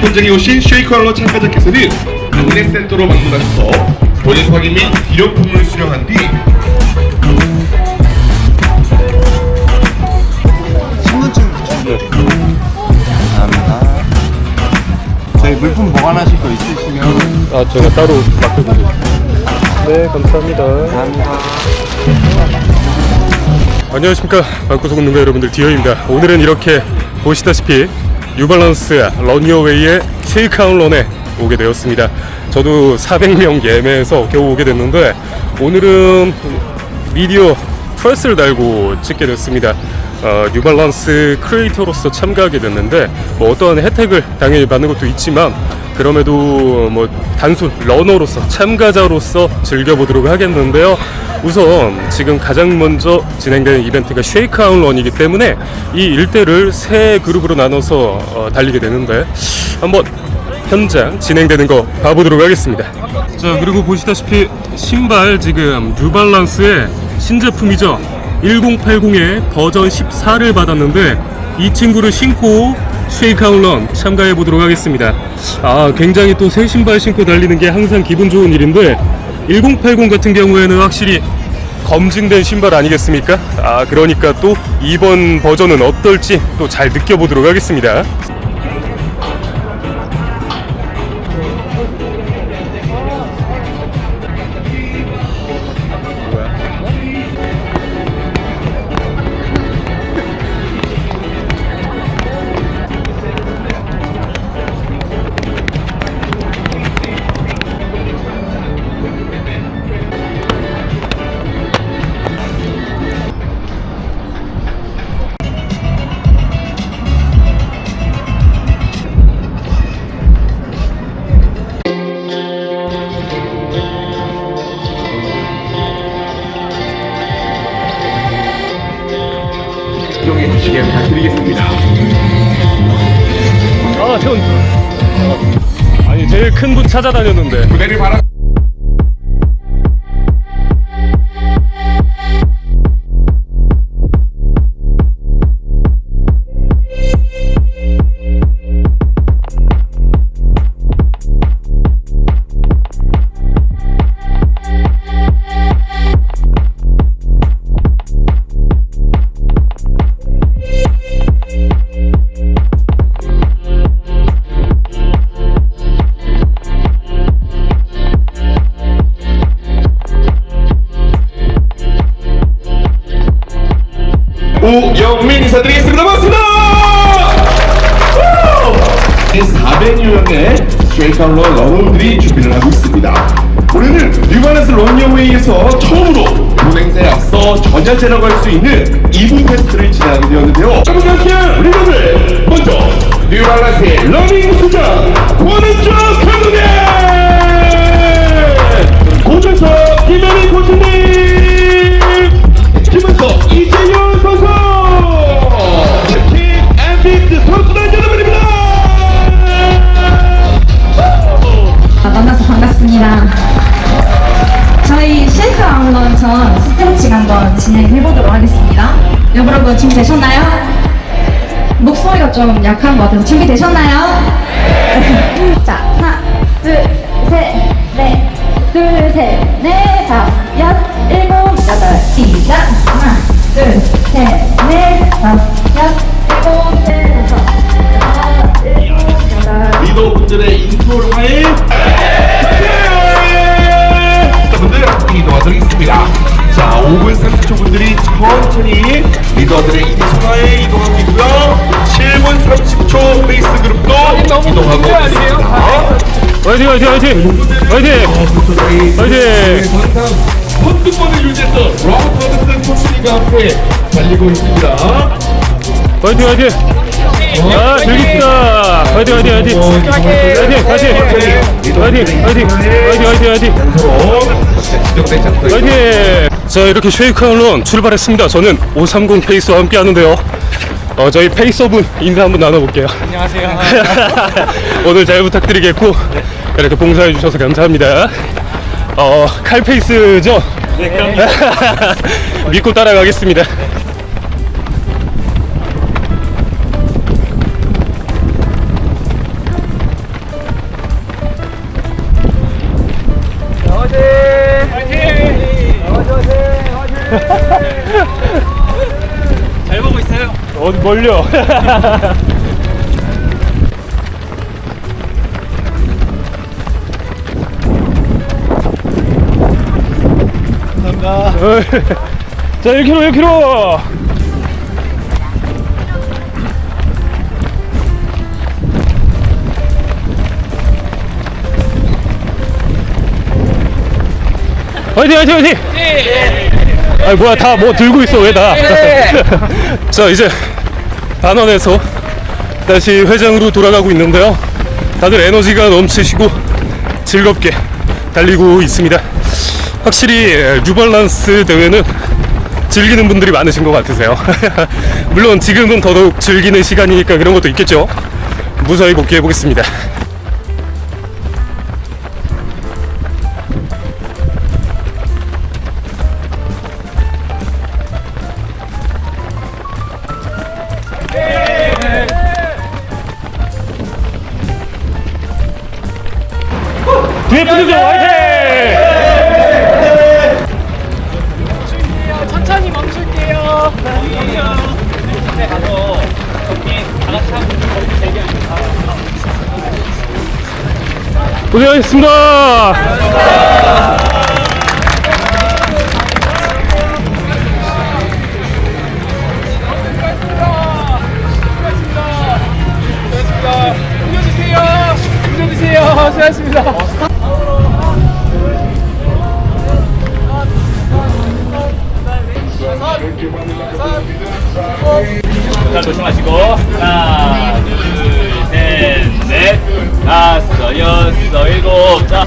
현장에 오신 쉐이크알러 참가자께서는 안내 센터로 방문하셔서 본인 확인 및 기념품을 수령한 뒤 신분증 감사합니다. 저희 물품 보관하실 거 있으시면 아 제가 따로 맡겨드릴게요. 네 감사합니다. 감사합니다. 안녕하십니까. 방구석 운동가 여러분들 디어입니다. 오늘은 이렇게 보시다시피 뉴발란스 런유어웨이의 쉐이크아웃 런에 오게 되었습니다. 저도 400명 예매해서 겨우 오게 됐는데 오늘은 미디어 프레스를 달고 찍게 됐습니다. 어, 뉴발란스 크리에이터로서 참가하게 됐는데 뭐 어떠한 혜택을 당연히 받는 것도 있지만 그럼에도 뭐 단순 러너로서 참가자로서 즐겨보도록 하겠는데요. 우선 지금 가장 먼저 진행되는 이벤트가 쉐이크아웃 런이기 때문에 이 일대를 세 그룹으로 나눠서 어, 달리게 되는데 한번 현장 진행되는 거 봐보도록 하겠습니다. 자 그리고 보시다시피 신발 지금 뉴발란스의 신제품이죠. 1080의 버전 14를 받았는데 이 친구를 신고 쉐이크아웃런 참가해 보도록 하겠습니다. 아 굉장히 또 새 신발 신고 달리는 게 항상 기분 좋은 일인데 1080 같은 경우에는 확실히 검증된 신발 아니겠습니까? 아 그러니까 또 이번 버전은 어떨지 또 잘 느껴보도록 하겠습니다. 찾아다녔는데. 무대를 바라 드리겠습니다. 반갑습니다. 400여 명의 쉐이크아웃 러너들이 준비를 하고 있습니다. 올해는 뉴발란스 런여웨이에서 처음으로 운행사에 앞서 전야제라고 할 수 있는 2분 테스트를 진행하게 되었는데요. 여러분 함께한 리더들 먼저 뉴발란스의 러닝 수장 권은정 감독님 고준석 김현희 코치님 반갑습니다. 저희 쉐이크 아웃런 전 스트레칭 한번 진행해 보도록 하겠습니다. 여러분 준비되셨나요? 목소리가 좀 약한 것 같아서 준비되셨나요? 자, 하나, 둘, 셋, 넷, 둘, 셋, 넷, 다섯, 여섯, 일곱, 여덟, 시작! 하나, 둘, 셋, 넷, 다섯, 여섯, 일곱, 넷, 다섯, 여섯, 일곱, 여덟, 리더분들의 인솔 하에 함께 도와드리겠습니다. 자 5분 30초 분들이 천천히 리더들의 인솔하에 이동하고 있고요. 7분 30초 페이스 그룹도 이동하고 있습니다. 화이팅 화이팅 화이팅! 화이팅! 화이팅! 항상 선두권을 유지했던 로버트 허드슨 코치님과 함께 달리고 있습니다. 화이팅 화이팅 아, 즐깁시다. 화이팅, 화이팅, 화이팅. 화이팅, 화이팅. 화이팅, 화이팅, 화이팅, 화이팅, 화이팅. 화이팅. 자, 이렇게 쉐이크아웃런 출발했습니다. 저는 530 페이스와 함께 하는데요. 어, 저희 페이스분 인사 한번 나눠볼게요. 안녕하세요. 오늘 잘 부탁드리겠고, 이렇게 봉사해주셔서 감사합니다. 어, 칼페이스죠? 네, 믿고 따라가겠습니다. 잘 보고 있어요. 어디 멀려. 감사합니다. 자, 1km, 1km. 화이팅, 화이팅, 화이팅. 네. 아니 뭐야 다 뭐 들고 있어 왜 다? 자 이제 단원에서 다시 회장으로 돌아가고 있는데요. 다들 에너지가 넘치시고 즐겁게 달리고 있습니다. 확실히 뉴발란스 대회는 즐기는 분들이 많으신 것 같으세요. 물론 지금은 더더욱 즐기는 시간이니까 그런 것도 있겠죠. 무사히 복귀해 보겠습니다. 고생하셨습니다. 수고하셨습니다. 자, 조심하시고. 하나, 둘, 셋, 넷, 다섯, 여섯, 일곱. 자.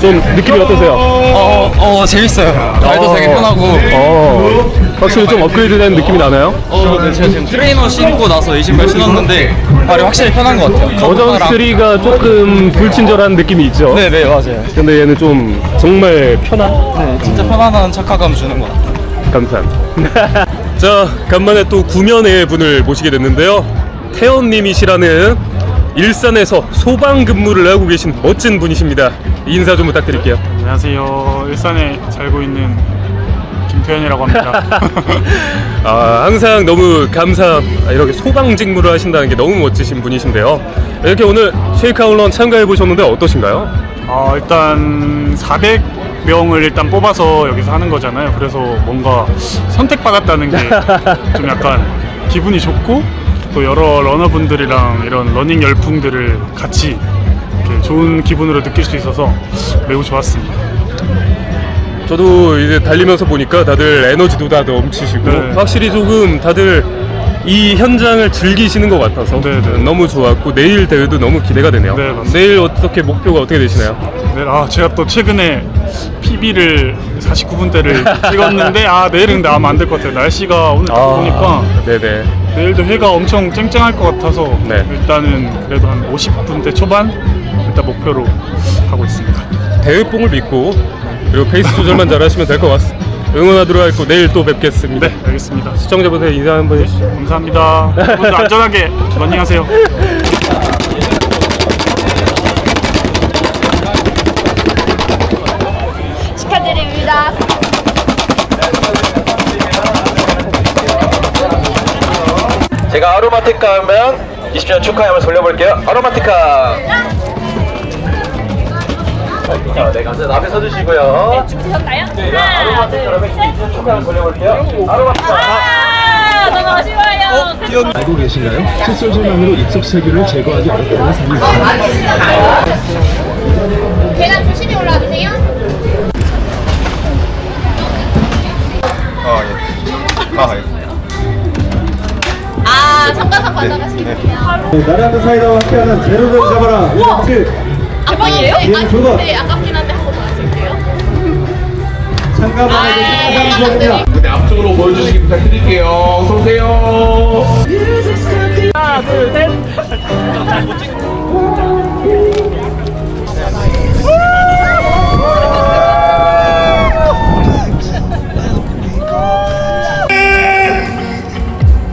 좀 느낌이 어떠세요? 어, 어 재밌어요. 말도 되게 편하고. 어, 확실히 좀 업그레이드된 느낌이 나나요? 어, 네, 제가 지금 트레이너 신고 나서 이 신발 신었는데 발이 확실히 편한 것 같아요. 버전 가보다랑- 3가 조금 불친절한 느낌이 있죠. 네, 네, 맞아요. 근데 얘는 좀 정말 편한 네, 진짜 편안한 착화감 주는 것 같아요. 감사합니다. 자, 간만에 또 구면의 분을 모시게 됐는데요. 태연님이시라는 일산에서 소방 근무를 하고 계신 멋진 분이십니다. 인사 좀 부탁드릴게요. 안녕하세요. 일산에 살고 있는 김태현이라고 합니다. 아, 항상 너무 감사 이렇게 소방 직무를 하신다는 게 너무 멋지신 분이신데요. 이렇게 오늘 쉐이크 아울런 참가해 보셨는데 어떠신가요? 어, 일단 400 명을 일단 뽑아서 여기서 하는 거잖아요. 그래서 뭔가 선택받았다는 게 좀 약간 기분이 좋고 또 여러 러너분들이랑 이런 러닝 열풍들을 같이 이렇게 좋은 기분으로 느낄 수 있어서 매우 좋았습니다. 저도 이제 달리면서 보니까 다들 에너지도 다 넘치시고 네. 확실히 조금 다들 이 현장을 즐기시는 것 같아서 네, 네. 너무 좋았고 내일 대회도 너무 기대가 되네요. 네, 맞습니다. 내일 어떻게 목표가 어떻게 되시나요? 네, 아 제가 또 최근에 PB를 49분대를 찍었는데 아 내일은 근데 아마 안 될 것 같아요. 날씨가 오늘 딱 보니까 네네. 내일도 해가 엄청 쨍쨍할 것 같아서 네. 일단은 그래도 한 50분대 초반 일단 목표로 하고 있습니다. 대회뽕을 믿고 그리고 페이스 조절만 잘하시면 될 것 같습니다. 응원하도록 하고 내일 또 뵙겠습니다. 네, 알겠습니다. 시청자분들 인사 한번 해주시죠. 감사합니다. 여러분들 안전하게 러닝하세요. 축하드립니다. 제가 아로마티카 하면 20주년 축하해 한번 돌려볼게요. 아로마티카. 자, 네, 감사합니다. 앞에 서주시고요. 네, 준비되셨나요? 네, 네, 하나, 둘, 아로마처럼 셋. 엑스 초반 걸려볼게요. 아로마처럼. 아, 너무 아쉬워요. 어? 귀여운... 알고 계신가요? 칫솔 제명으로 입속 세균을 제거하기 어려운 상황. 계단 조심히 올라와 주세요. 아, 예. 아, 예. 아, 잠깐 잠깐 나가시겠네요. 네, 나라한테 사이다와 함께하는 제로를 잡아라. 1, 7. 번이에요? 아, 두 번. 네, 아깝긴 한데 한 번 더 하실게요. 참가방에서 아, 상상입니다. 네, 앞쪽으로 보여주시기 부탁드릴게요. 어서 오세요. 하나, 둘, 셋.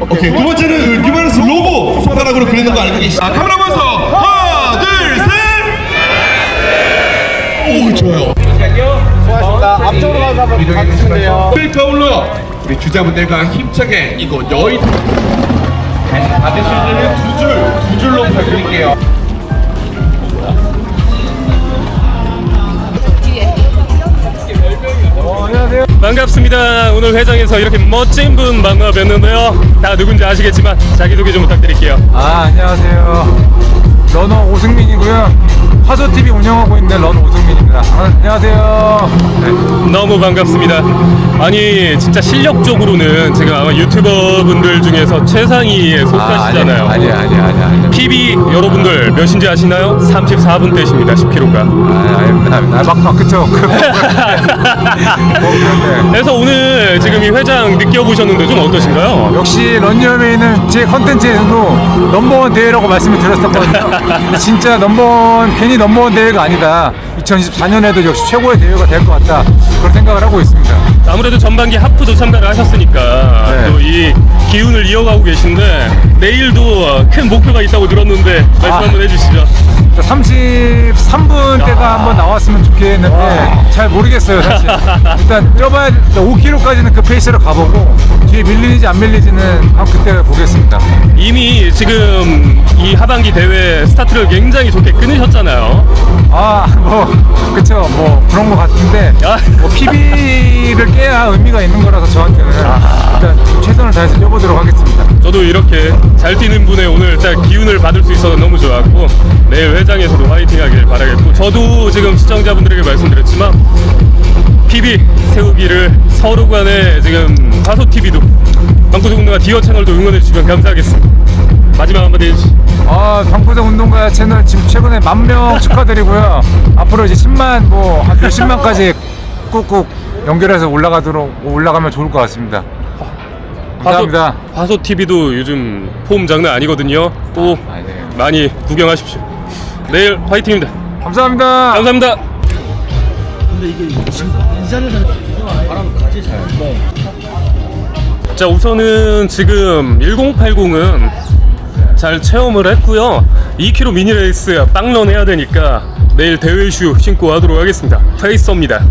오케이 두 번째는 유바스 로고 손가락으로 그리는 거 알고 계시죠? 아, 카메라 보면서 오 좋아요. 앞쪽으로 가서 한번 봐주시면 돼요. 스웨이카운러 우리 주자분들과 힘차게 이곳 여의 받으실 때는 두 줄, 두 줄로 부탁드릴게요. 반갑습니다. 오늘 회장에서 이렇게 멋진 분 만나 뵀는데요. 다 누군지 아시겠지만 자기소개 좀 부탁드릴게요. 아, 안녕하세요. 러너 오승민이고요. 화소 TV 운영하고 있는 러너 오승민입니다. 아, 안녕하세요. 네. 너무 반갑습니다. 아니 진짜 실력적으로는 지금 아마 유튜버 분들 중에서 최상위에 속하시잖아요. 아니, 아니, 아니, 아니. PB 여러분들 몇인지 아시나요? 34분 대십니다. 10kg가. 아, 아닙니다. 아닙니다. 아, 막, 막, 그쵸. 그, 네. 그래서 오늘 지금 이 회장 느껴보셨는데 좀 어떠신가요? 역시 런니어메이는 제 컨텐츠에서도 넘버원 대회라고 말씀을 드렸었거든요. 근데 진짜 넘버원, 괜히 넘버원 대회가 아니다. 2024년에도 역시 최고의 대회가 될 것 같다. 그런 생각을 하고 있습니다. 아무래도 전반기 하프도 참가를 하셨으니까 네. 또 이 기운을 이어가고 계신데 내일도 큰 목표가 있다고 들었는데 말씀 아. 한번 해주시죠. 33분 때가 한번 나왔으면 좋겠는데 잘 모르겠어요 사실. 일단 뛰어봐야 5km까지는 그 페이스로 가보고 뒤에 밀리는지 안 밀리지는 한 그때 보겠습니다. 이미 지금 이 하반기 대회 스타트를 굉장히 좋게 끊으셨잖아요. 아뭐 그쵸. 뭐 그런 거 같은데 아. 뭐 PB를 깨야 의미가 있는 거라서 저한테는 일단 좀 최선을 다해서 뛰어보도록 하겠습니다. 저도 이렇게 잘 뛰는 분의 오늘 딱 기운을 받을 수 있어서 너무 좋았고 내일 회장에서도 화이팅 하길 바라겠고 저도 지금 시청자분들에게 말씀드렸지만 PB 세우기를 서로 간에 지금 화소 TV도 방구동네가 디어 채널도 응원해 주시면 감사하겠습니다. 마지막 한마디 해주시죠. 아, 방구석 운동가 채널 지금 최근에 만 명 축하드리고요. 앞으로 이제 10만 뭐한 몇십만까지 꾹꾹 연결해서 올라가도록 올라가면 좋을 것 같습니다. 감사합니다. 화소, 화소 TV도 요즘 폼 장난 아니거든요. 꼭 아, 네. 많이 구경하십시오. 내일 화이팅입니다. 감사합니다. 감사합니다. 자 우선은 지금 1080은 잘 체험을 했고요 2km 미니 레이스 빵런 해야 되니까 내일 대회 슈 신고 하도록 하겠습니다 페이서입니다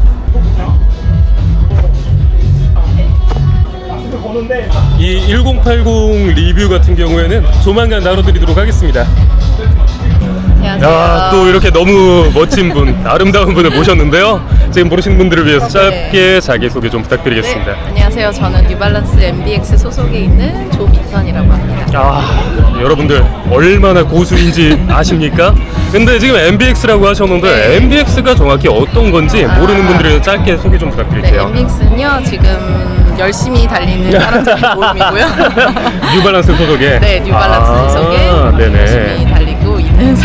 이 1080 리뷰 같은 경우에는 조만간 나눠드리도록 하겠습니다. 야, 또 이렇게 너무 멋진 분, 아름다운 분을 모셨는데요. 지금 모르시는 분들을 위해서 짧게 자기소개 좀 부탁드리겠습니다. 네, 안녕하세요. 저는 뉴발란스 MBX 소속에 있는 조민선이라고 합니다. 아, 여러분들 얼마나 고수인지 아십니까? 근데 지금 MBX라고 하셨는데 네. MBX가 정확히 어떤 건지 모르는 분들을 위해서 짧게 소개 좀 네, 부탁드릴게요. MBX는요 지금 열심히 달리는 사람들의 모임이고요. 뉴발란스 소속에. 네, 뉴발란스 아, 소속에 네네. 열심히 있는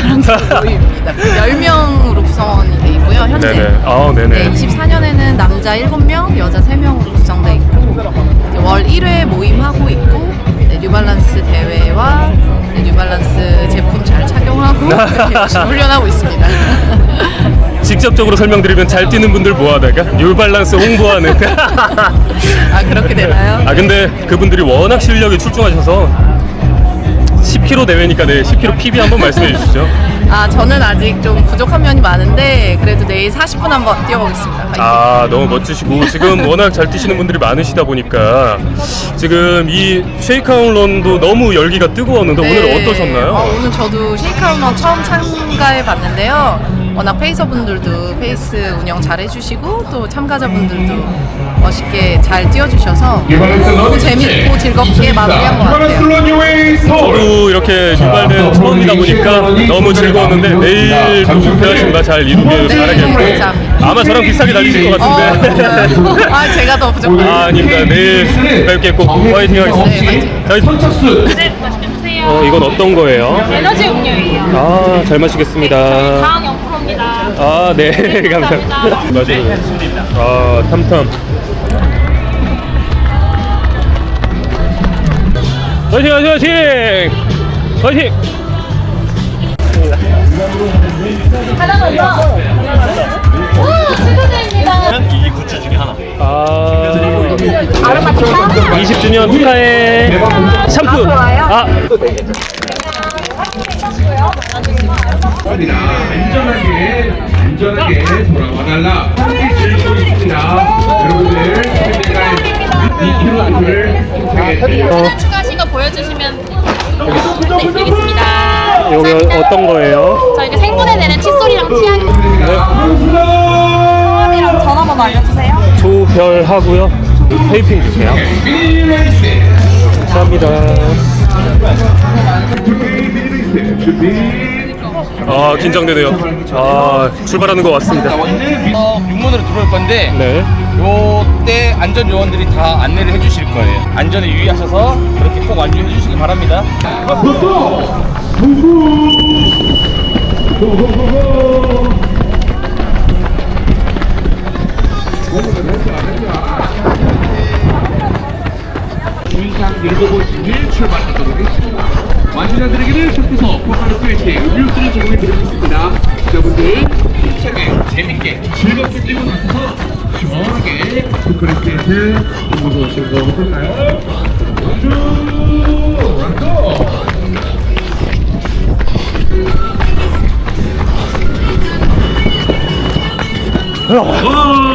모임입니다. 10명으로 구성원이 돼 있고요, 현재. 네네. 아, 네네. 네, 24년에는 남자 7명, 여자 3명으로 구성돼 있고 이제 월 1회 모임하고 있고 네, 뉴발란스 대회와 네, 뉴발란스 제품 잘 착용하고 열심히 훈련하고 있습니다. 직접적으로 설명드리면 잘 뛰는 분들 모아다가 뉴발란스 홍보하는. 아 그렇게 되나요? 아 근데 그분들이 워낙 실력이 출중하셔서 10km 대회니까 네 10km PB 한번 말씀해 주시죠. 아 저는 아직 좀 부족한 면이 많은데 그래도 내일 40분 한번 뛰어보겠습니다. 화이팅! 아 너무 멋지시고 지금 워낙 잘 뛰시는 분들이 많으시다 보니까 지금 이 쉐이크아웃 런도 너무 열기가 뜨거웠는데 네. 오늘 어떠셨나요? 어, 오늘 저도 쉐이크아웃런 처음 참가해 봤는데요. 워낙 페이서분들도 페이스 운영 잘 해주시고 또 참가자분들도 멋있게 잘 뛰어주셔서 너무 재밌고 즐겁게 마무리한 것 같아요. 저도 이렇게 유발된 처음이다 보니까 너무 즐거웠는데 내일도 목표하신 바잘 이루길 네, 바라겠고. 아마 저랑 비슷하게 달리실 것 어, 같은데 정말요? 아 제가 더 부족해요. 아 아닙니다 내일 뵙게 꼭 화이팅 네, 하겠습니다 화이팅. 저희 네, 맛있게 드세요. 어 이건 어떤 거예요? 에너지 음료예요. 아잘 마시겠습니다 0%입니다. 아, 네, 감사합니다. 맞아요. 아, 탐탐. 화이팅, 화이팅, 화이팅! 화이팅! 하나만 더. 오, 축하드립니다. 아, 20주년 축하해. 샴푸. 아, 합니다. 안전하게 안전하게 돌아와 달라 함께 즐기고 있습니다. 여러분들 스피드가 이 킬로미터를 힘차게 거 보여주시면 네, 드리겠습니다. 여기 어떤 거예요? 저희가 생분해 내는 칫솔이랑 치약 성함이랑 전화 번호 알려주세요. 조별 하고요. 테이핑 주세요. 감사합니다. 아 긴장되네요. 아 출발하는 것 같습니다. 어, 육문으로 들어올 건데 네. 요때 안전 요원들이 다 안내를 해주실 거예요. 안전에 유의하셔서 그렇게 꼭 완주해 주시기 바랍니다. 주의사항 읽어보시길 출발하도록 하겠습니다. 완주자들에게는 계속해서 포카르 프레시의 음료수를 제공해 드리고 있습니다. 여러분들 힘차게 재밌게 즐겁게 뛰고 나서서 시원하게 포카르 프레시 한번 오시는 거 어떨까요? 완주! 완주! 사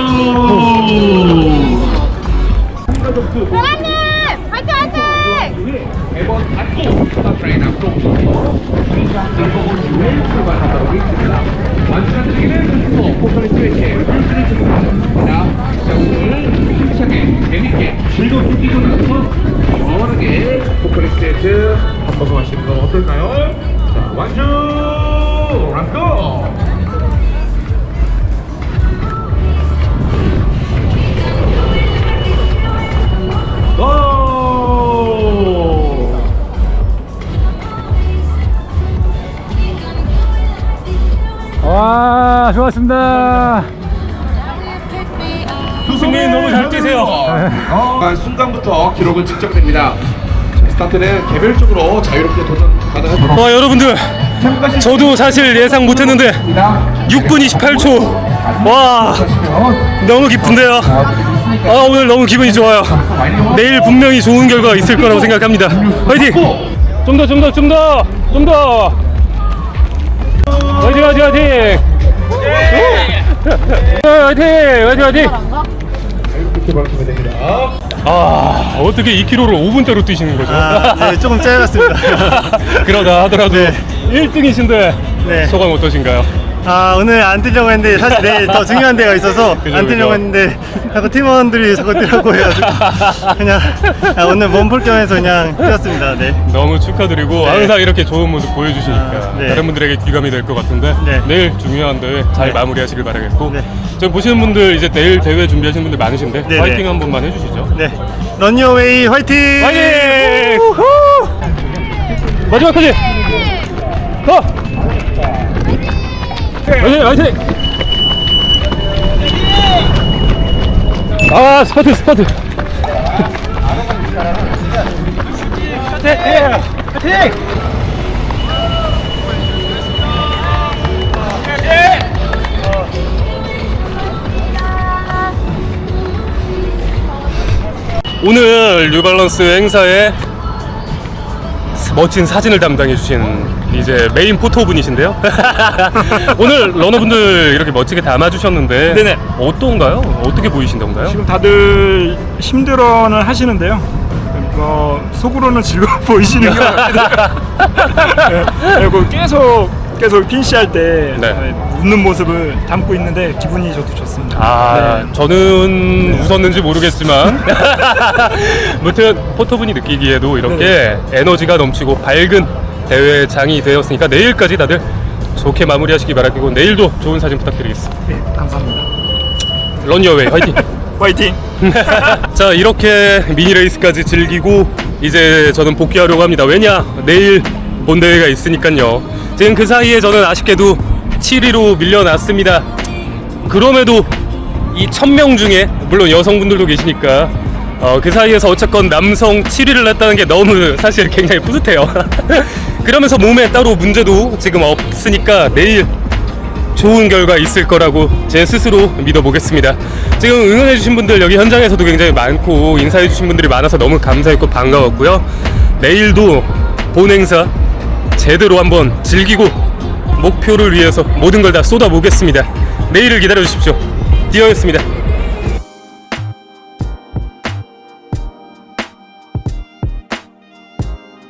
와, 좋았습니다. 승민 너무 잘 뛰세요. 어, 순간부터 기록은 측정됩니다. 자, 스타트는 개별적으로 자유롭게 도전 가능합니다. 와 여러분들 저도 사실 예상 못했는데 6분 28초 와 너무 기쁜데요 아 오늘 너무 기분이 좋아요 내일 분명히 좋은 결과 있을 거라고 생각합니다 화이팅 좀 더 좀 더 좀 더 좀 더 화이팅 화이팅 화이팅 화이팅 화이팅 화이팅 아 어떻게 2km를 5분대로 뛰시는 거죠? 네, 조금 짧았습니다. 그러다 하더라도 1등이신데 네. 소감 어떠신가요? 아 오늘 안 뛰려고 했는데 사실 내일 더 중요한 데가 있어서 그죠, 안 뛰려고 그죠. 했는데 자꾸 팀원들이 자꾸 뛰라고 해가지고 그냥 아, 오늘 몸풀 겸해서 그냥 뛰었습니다. 네. 너무 축하드리고 항상 이렇게 좋은 모습 보여주시니까 아, 네. 다른 분들에게 귀감이 될 것 같은데 네. 내일 중요한 대회 잘 마무리하시길 바라겠고 네. 지금 보시는 분들 이제 내일 대회 준비하시는 분들 많으신데 네, 파이팅 네. 한 번만 해주시죠 네. 런니어웨이 화이팅! 화이팅! 마지막까지 고! 화이팅! 화이팅! 아 스파트 스파트. 오늘 뉴발란스 행사에 멋진 사진을 담당해 주신 이제 메인 포토분이신데요. 오늘 러너분들 이렇게 멋지게 담아 주셨는데 네네. 어떤가요? 어떻게 보이신던가요? 지금 다들 힘들어는 하시는데요. 어, 속으로는 즐거워 보이시는 것 같아요. 네, 그리고 계속 계속 핀시할 때 네. 네, 웃는 모습을 담고 있는데 기분이 저도 좋습니다. 아, 네. 저는 웃었는지 모르겠지만 무튼 포토분이 느끼기에도 이렇게 에너지가 넘치고 밝은 대회 장이 되었으니까 내일까지 다들 좋게 마무리하시기 바라고 내일도 좋은 사진 부탁드리겠습니다. 네, 감사합니다. 런여웨이 화이팅! 화이팅! 자 이렇게 미니 레이스까지 즐기고 이제 저는 복귀하려고 합니다. 왜냐 내일 본 대회가 있으니까요. 지금 그 사이에 저는 아쉽게도 7위로 밀려났습니다. 그럼에도 이 1000명 중에 물론 여성분들도 계시니까 어, 그 사이에서 어쨌건 남성 7위를 했다는 게 너무 사실 굉장히 뿌듯해요. 그러면서 몸에 따로 문제도 지금 없으니까 내일 좋은 결과 있을 거라고 제 스스로 믿어보겠습니다. 지금 응원해주신 분들 여기 현장에서도 굉장히 많고 인사해주신 분들이 많아서 너무 감사했고 반가웠고요. 내일도 본 행사 제대로 한번 즐기고 목표를 위해서 모든 걸 다 쏟아보겠습니다. 내일을 기다려 주십시오. 디어였습니다.